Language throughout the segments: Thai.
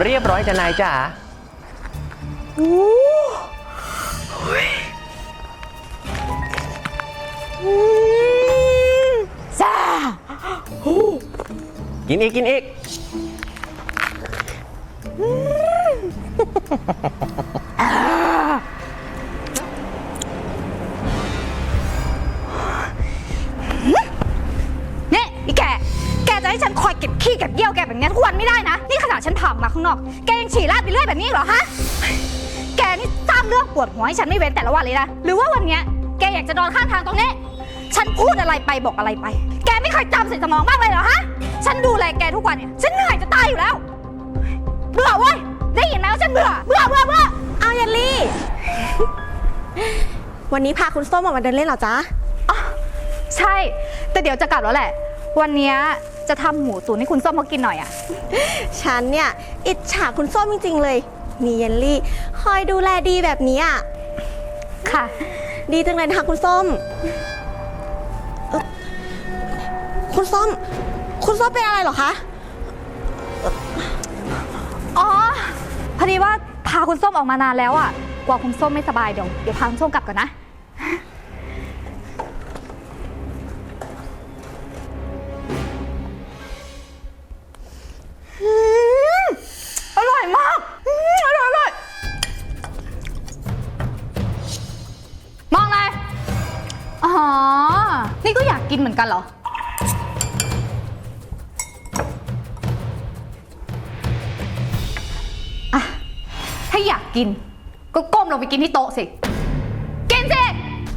เรียบร้อยจ้ะนายจ๋าซ่ากินอีก กินอีก กจะให้ฉันคอยเก็บขี้เก็บเยี่ยวแกแบบนี้ทุกวันไม่ได้นะ นี่ขนาดฉันผ่ามาข้างนอก แกยังฉี่ราดไปเรื่อยแบบนี้เหรอฮะ แกนี่สร้างเรื่องปวดหัวให้ฉันไม่เว้นแต่ละวันเลยนะ หรือว่าวันเนี้ยแกอยากจะนอนข้างทางตรงนี้ ฉันพูดอะไรไปบอกอะไรไป แกไม่เคยจำใส่สมองบ้างเลยเหรอฮะ ฉันดูแลแกทุกวันเนี่ย ฉันเหนื่อยจะตายอยู่แล้ว เบื่อเว้ย ได้ยินไหมว่าฉันเบื่อ เบื่อเบื่อเบื่อเอาเยลลี่ วันนี้พาคุณส้มออกมาเดินเล่นเหรอจ๊ะอ๋อใช่ แต่เดี๋ยวจะกลับแล้วแหละ วันเนี้ย จะทำหมูตุ๋นให้คุณส้มเขากินหน่อยอะฉันเนี่ย อิจฉาคุณส้มจริงๆเลย มีเยลลี่ คอยดูแลดีแบบนี้อะ ค่ะ ดีจังเลยนะคะคุณส้มเอ่อคุณส้ม คุณส้มเป็นอะไรเหรอคะ อ๋อ พอดีว่าพาคุณส้มออกมานานแล้วอะกว่าคุณส้มไม่สบายเดี๋ยวเดี๋ยวพาคุณส้มกลับก่อนนะ มือนกันเหรอ อะ ถ้าอยากกิน ก็ก้มลงไปกินที่โต๊ะสิ กินสิ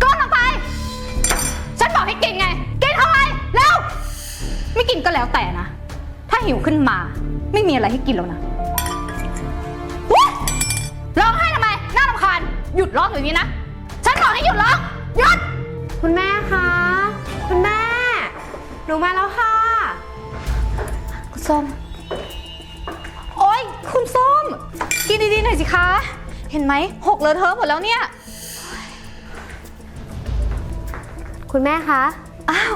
ก้มลงไป ฉันบอกให้กินไง กินเข้าไปเร็ว ไม่กินก็แล้วแต่นะ ถ้าหิวขึ้นมา ไม่มีอะไรให้กินแล้วนะอุ๊ยร้องไห้ทำไม น่ารำคาญ หยุดร้องอยู่นี้นะ ฉันบอกให้หยุดร้อง หยุด คุณแม่คะ หนูมาแล้วค่ะ คุณส้ม โอ๊ย คุณส้ม กินดีๆหน่อยสิคะ เห็นไหม หกเลอะเทอะหมดแล้วเนี่ย คุณแม่คะ อ้าว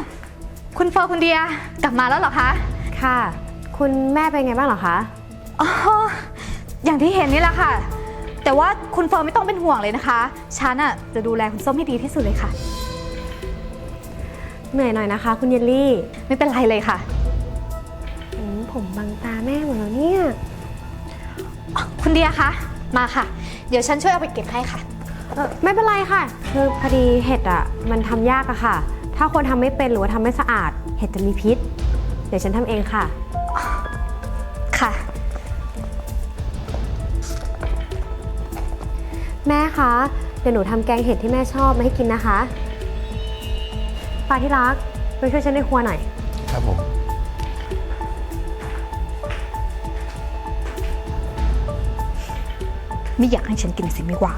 คุณเฟอร์คุณเดีย กลับมาแล้วเหรอคะ ค่ะ คุณแม่เป็นไงบ้างเหรอคะ อ๋อ อย่างที่เห็นนี่แหละค่ะ แต่ว่าคุณเฟิร์นไม่ต้องเป็นห่วงเลยนะคะ ฉันอะจะดูแลคุณส้มให้ดีที่สุดเลยค่ะ เหนื่อยหน่อยนะคะ คุณเยลลี่ ไม่เป็นไรเลยค่ะอืมผมบังตาแม่หมดแล้วเนี่ยคุณเดียคะ มาค่ะ เดี๋ยวฉันช่วยเอาไปเก็บให้ค่ะ เออไม่เป็นไรค่ะ คือพอดีเห็ดอะ มันทำยากอะค่ะ ถ้าคนทำไม่เป็นหรือว่าทำไม่สะอาด เห็ดจะมีพิษ เดี๋ยวฉันทำเองค่ะ ค่ะ แม่คะ เดี๋ยวหนูทำแกงเห็ดที่แม่ชอบมาให้กินนะคะ ปลาที่รักไปช่วยฉันในครัวหน่อย ครับผม ไม่อยากให้ฉันกินสิไม่ว่า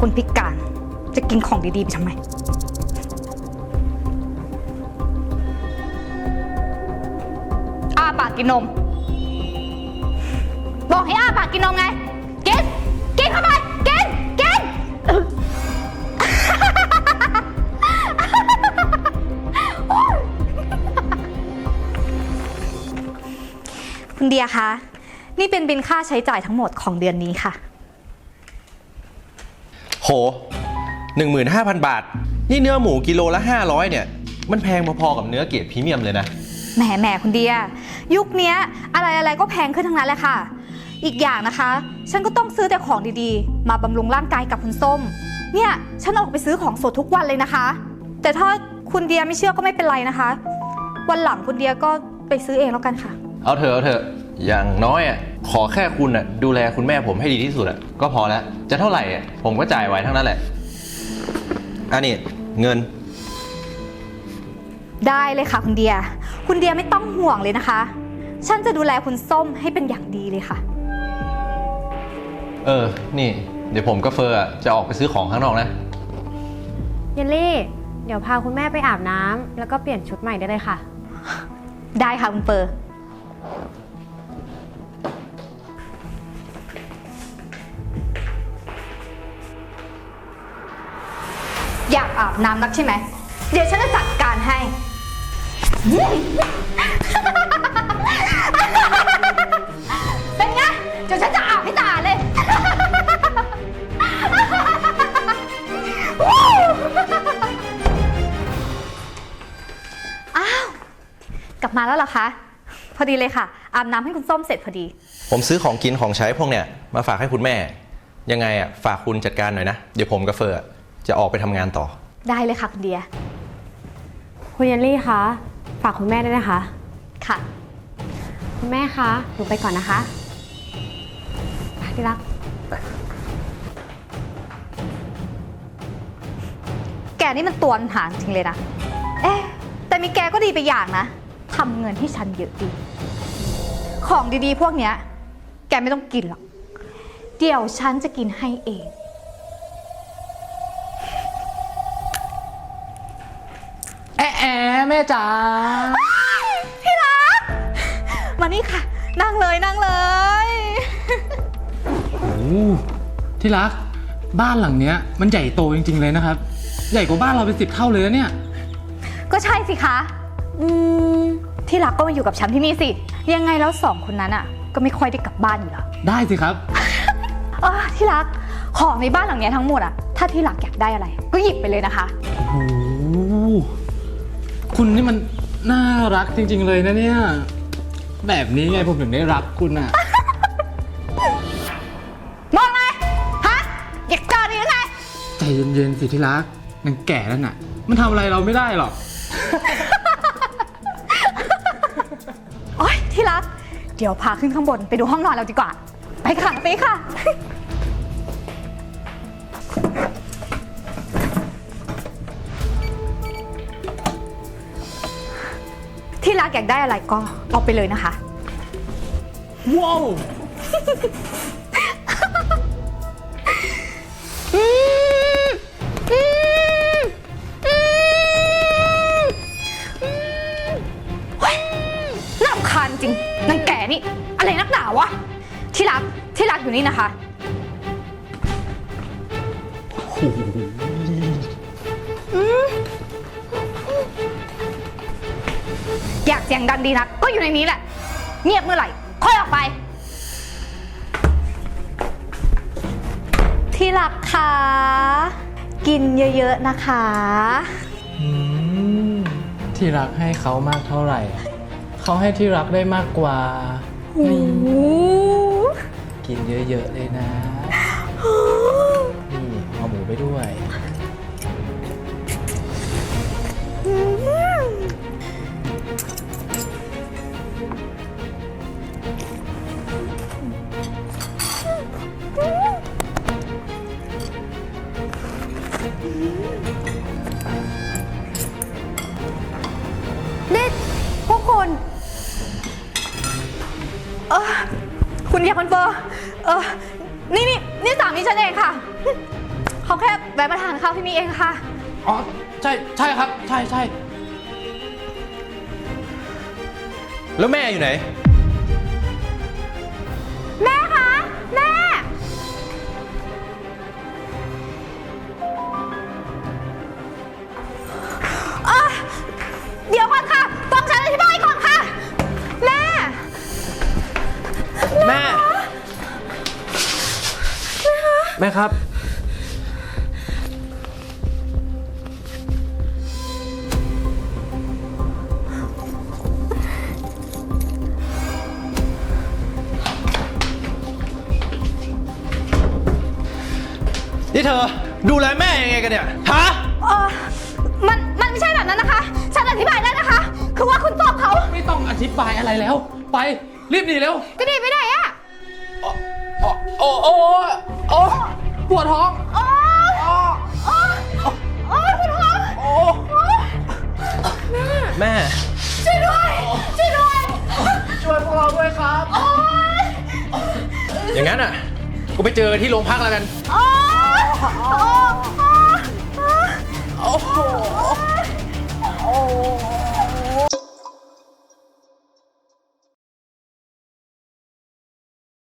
คนพิการ จะกินของดีๆ ไปทำไม อ้าปากกินนม บอกให้อ้าปากกินนมไง กิน กินเข้าไป กิน กิน คุณเดียคะ นี่เป็นบินค่าใช้จ่ายทั้งหมดของเดือนนี้ค่ะ ห 15,000 บาท นี่เนื้อหมูกิโลละ 500 เนี่ย มันแพงพอๆกับเนื้อเกรดพรีเมียมเลยนะ แหมแหมคุณเดีย ยุคเนี้ยอะไรอะไรก็แพงขึ้นทั้งนั้นแหละค่ะ อีกอย่างนะคะ ฉันก็ต้องซื้อแต่ของดีๆ มาบำรุงร่างกายกับคุณส้ม เนี่ยฉันออกไปซื้อของสดทุกวันเลยนะคะ แต่ถ้าคุณเดียไม่เชื่อก็ไม่เป็นไรนะคะ วันหลังคุณเดียก็ไปซื้อเองแล้วกันค่ะ เอาเถอะเอาเถอะอย่างน้อยอะ ขอแค่คุณอะดูแลคุณแม่ผมให้ดีที่สุดอะก็พอแล้ว จะเท่าไหร่อะผมก็จ่ายไหวทั้งนั้นแหละ อันนี้เงิน ได้เลยค่ะคุณเดีย คุณเดียไม่ต้องห่วงเลยนะคะ ฉันจะดูแลคุณส้มให้เป็นอย่างดีเลยค่ะ เออ นี่ เดี๋ยวผมกับเฟอร์อะจะออกไปซื้อของข้างนอกนะ เยลลี่ เดี๋ยวพาคุณแม่ไปอาบน้ำแล้วก็เปลี่ยนชุดใหม่ได้เลยค่ะ ได้ค่ะคุณเปอร์ อยากอาบน้ำนักใช่ไหม เดี๋ยวฉันจะจัดการให้ เป็นไงเดี๋ยวฉันจะอาบให้ตาเลย อ้าว กลับมาแล้วเหรอคะ พอดีเลยค่ะ อาบน้ำให้คุณส้มเสร็จพอดี ผมซื้อของกินของใช้พวกเนี้ยมาฝากให้คุณแม่ ยังไงอะฝากคุณจัดการหน่อยนะ เดี๋ยวผมกับเฟอร์อะ จะออกไปทำงานต่อ ได้เลยค่ะคุณเดีย คุณเยลลี่คะฝากคุณแม่ด้วยนะคะ ค่ะ คุณแม่คะหนูไปก่อนนะคะไปที่รัก แกนี่มันตัวหางจริงเลยนะ เอ๊ะ แต่มีแกก็ดีไปอย่างนะ ทำเงินให้ฉันเยอะดี ของดีๆ พวกเนี้ย แกไม่ต้องกินหรอก เดี๋ยวฉันจะกินให้เอง จ๋าพี่รัก มานี่ค่ะ นั่งเลยนั่งเลยโอ้ที่รัก บ้านหลังเนี้ยมันใหญ่โตจริง ๆ เลยนะครับ ใหญ่กว่าบ้านเราเป็นสิบเท่าเลยนะเนี่ย ก็ใช่สิคะ อืม ที่รักก็มาอยู่กับฉันที่นี่สิ ยังไงแล้วสองคนนั้นอะ ก็ไม่ค่อยได้กลับบ้านอยู่แล้วได้สิครับเออที่รัก ของในบ้านหลังเนี้ยทั้งหมดอะ ถ้าที่รักอยากได้อะไร ก็หยิบไปเลยนะคะ โอ้ คุณนี่มันน่ารักจริง ๆ เลยนะเนี่ย แบบนี้ไงผมถึงได้รักคุณอะ มองไงฮะอยากเจอดีหรือไงใจเย็นๆสิที่รักนางแก่แล้วน่ะ มันทำอะไรเราไม่ได้หรอก โอ๊ยที่รัก เดี๋ยวพาขึ้นข้างบนไปดูห้องนอนเราดีกว่า ไปค่ะไปค่ะ รักอยากได้อะไรก็เอาไปเลยนะคะ ว้าวอืมอืมอืมอืมเฮ้ยน่ารำคาญจริงนางแก่นี่ อะไรนักหนาวะ ที่รักที่รักอยู่นี่นะคะ อยากเสียงดังดีนักก็อยู่ในนี้แหละ เงียบเมื่อไหร่ ค่อยออกไป ที่รักคะ กินเยอะๆนะคะ อืมที่รักให้เขามากเท่าไหร่ เขาให้ที่รักได้มากกว่านี่กินเยอะๆเลยนะ นี่เอาหมูไปด้วย นี่พวกคุณ เออคุณเดียคอนเฟอร์เออนี่นี่นี่สามีฉันเองค่ะ เขาแค่แวะมาทานข้าวที่นี่เองค่ะ อ๋อ ใช่ใช่ครับ ใช่ใช่แล้วแม่อยู่ไหน แม่ครับ นี่เธอ ดูแลแม่ยังไงกันเนี่ย ฮะ เออมัน มันไม่ใช่แบบนั้นนะคะ ฉันอธิบายได้นะคะ คือว่าคุณส้มเขาไม่ต้องอธิบายอะไรแล้ว ไป รีบหนีเร็ว จะหนีไปไหนอะ โอ้โอ้โอ้ โอ้ปวดท้องโอ้โอ้โอ้ปวดท้องโอ้แม่ ช่วยด้วยช่วยด้วยช่วยพวกเราด้วยครับโอ้ยอย่างนั้นอะกูไปเจอที่โรงพักแล้วกัน โอ้โอ้โอ้โอ้